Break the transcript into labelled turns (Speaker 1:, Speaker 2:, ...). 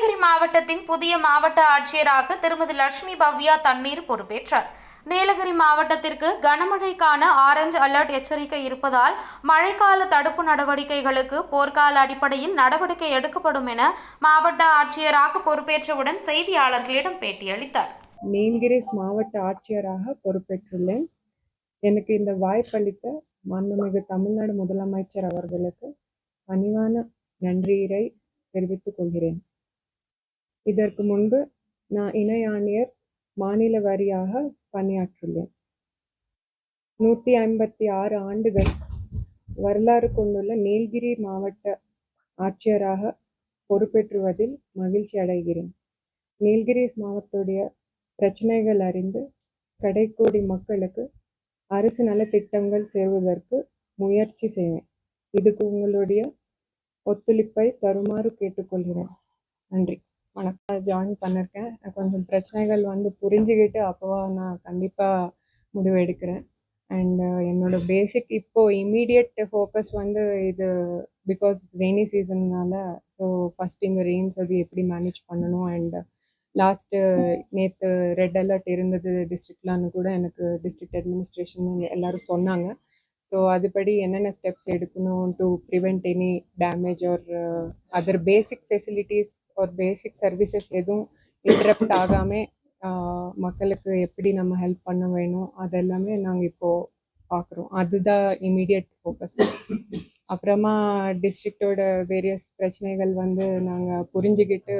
Speaker 1: நீலகிரி மாவட்டத்தின் புதிய மாவட்ட ஆட்சியராக திருமதி லட்சுமி பவ்யா தண்ணீர் பொறுப்பேற்றார். நீலகிரி மாவட்டத்திற்கு கனமழைக்கான ஆரஞ்சு அலர்ட் எச்சரிக்கை இருப்பதால் மழைக்கால தடுப்பு நடவடிக்கைகளுக்கு போர்க்கால அடிப்படையில் நடவடிக்கை எடுக்கப்படும் என மாவட்ட ஆட்சியராக பொறுப்பேற்றவுடன் செய்தியாளர்களிடம் பேட்டியளித்தார்.
Speaker 2: நீலகிரிஸ் மாவட்ட ஆட்சியராக பொறுப்பேற்றுள்ளேன். எனக்கு இந்த வாய்ப்பளித்த மாண்புமிகு தமிழ்நாடு முதலமைச்சர் அவர்களுக்கு பணிவான நன்றியை தெரிவித்துக் கொள்கிறேன். இதற்கு முன்பு நான் இணை ஆணையர் மாநில வாரியாக பணியாற்றுள்ளேன் நூற்றி ஐம்பத்தி ஆறு ஆண்டுகள் வரலாறு கொண்டுள்ள நீலகிரி மாவட்ட ஆட்சியராக பொறுப்பேற்றுவதில் மகிழ்ச்சி அடைகிறேன். நீலகிரி மாவட்டத்துடைய பிரச்சனைகள் அறிந்து கடைக்கோடி மக்களுக்கு அரசு நலத்திட்டங்கள் சேருவதற்கு முயற்சி செய்வேன். இதுக்கு உங்களுடைய ஒத்துழைப்பை தருமாறு கேட்டுக்கொள்கிறேன். நன்றி. வணக்கம் ஜாயின் பண்ணியிருக்கேன் கொஞ்சம் பிரச்சனைகள் வந்து புரிஞ்சுக்கிட்டு அப்போவா நான் கண்டிப்பாக முடிவு எடுக்கிறேன். அண்ட் uh, என்னோட பேசிக் இப்போது இம்மீடியட் ஃபோக்கஸ் வந்து இது பிகாஸ் ரெய்னி சீசன்னால ஸோ ஃபஸ்ட் இந்த ரெயின்ஸ் அது எப்படி மேனேஜ் பண்ணணும்? அண்ட் லாஸ்ட்டு நேற்று ரெட் அலர்ட் இருந்தது டிஸ்ட்ரிக்ட்லான்னு கூட எனக்கு டிஸ்ட்ரிக்ட் அட்மினிஸ்ட்ரேஷன் எல்லோரும் சொன்னாங்க. ஸோ அதுபடி என்னென்ன ஸ்டெப்ஸ் எடுக்கணும் to prevent any damage or other basic facilities or basic services எதுவும் இன்டரப்ட் ஆகாமல் uh, மக்களுக்கு எப்படி நம்ம ஹெல்ப் பண்ண வேணும் அதெல்லாமே நாங்கள் இப்போது பார்க்குறோம் அதுதான் இமீடியட் ஃபோக்கஸ் அப்புறமா டிஸ்ட்ரிக்டோட வேரியஸ் பிரச்சனைகள் வந்து நாங்கள் புரிஞ்சுக்கிட்டு